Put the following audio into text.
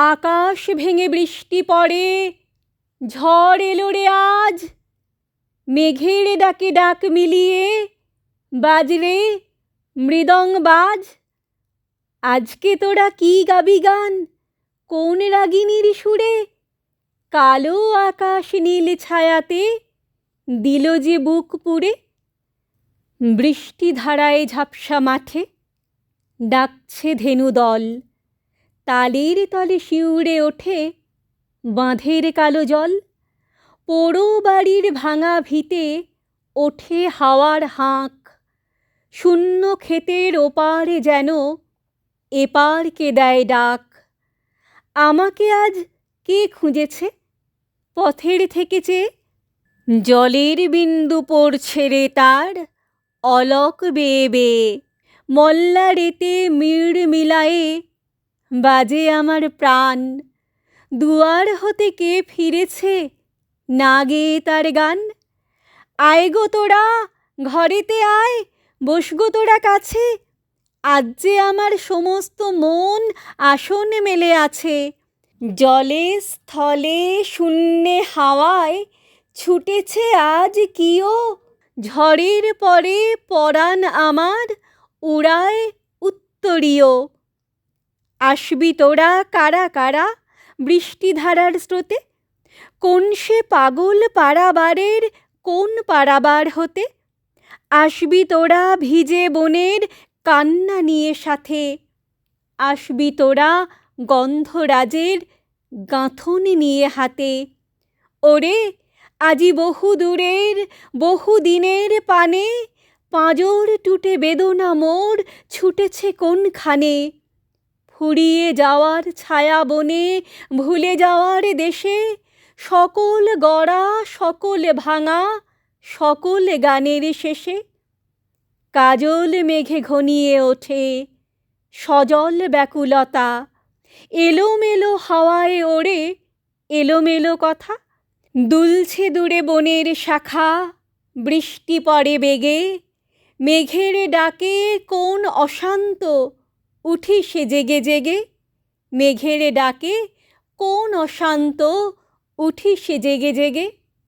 আকাশ ভেঙে বৃষ্টি পড়ে, ঝড় এলো রে আজ। মেঘের ডাকে ডাক মিলিয়ে বাজরে মৃদং বাজ। আজকে তোরা কি গাবি গান? কোন রাগিনীর সুরে? কালো আকাশ নীল ছায়াতে দিল যে বুক পুড়ে। বৃষ্টি ধারায় ঝাপসা মাঠে ডাকছে ধেনু দল। তালের তলে শিউরে ওঠে বাঁধের কালো জল। পোড়ো বাড়ির ভাঙা ভিতে ওঠে হাওয়ার হাঁক। শূন্য ক্ষেতের ওপারে যেন এপার কে দেয় ডাক। আমাকে আজ কে খুঁজেছে? পথের থেকে চেয়ে জলের বিন্দু পড়ছে রে তার অলক বেয়ে বেয়ে। মল্লা রেতে মিড় মিলায়ে বাজে আমার প্রাণ। দুয়ার হতে কে ফিরেছে? না গেয়ে তার গান। আয় গো তোরা, ঘরেতে আয়, বসগো তোরা কাছে। আজ যে আমার সমস্ত মন আসন মেলে আছে। জলে, স্থলে, শূন্যে হাওয়ায় ছুটেছে আজ কিও। ঝড়ের পরে পরাণ আমার, উড়ায় উত্তরীয়। আসবি তোরা কারা কারা বৃষ্টিধারার স্রোতে? কোন সে পাগল পাড়াবারের কোন পাড়াবার হতে? আসবি তোরা ভিজে বনের কান্না নিয়ে সাথে। আসবি তোরা গন্ধরাজের গাঁথন নিয়ে হাতে। ওরে, আজি বহু দূরের, বহু দিনের পানে, পাঁজর টুটে বেদনা মোর ছুটেছে কোনখানে? ফুরিয়ে যাওয়ার ছায়া বনে, ভুলে যাওয়ার দেশে, সকল গড়া, সকল ভাঙা, সকল গানের শেষে। কাজল মেঘে ঘনিয়ে ওঠে সজল ব্যাকুলতা, এলোমেলো হাওয়ায় ওড়ে এলোমেলো কথা। দুলছে দূরে বনের শাখা, বৃষ্টি পড়ে বেগে, মেঘের ডাকে কোন অশান্ত উঠি সে জেগে জেগে মেঘেরে ডাকে কোন অশান্ত উঠি সে জেগে জেগে।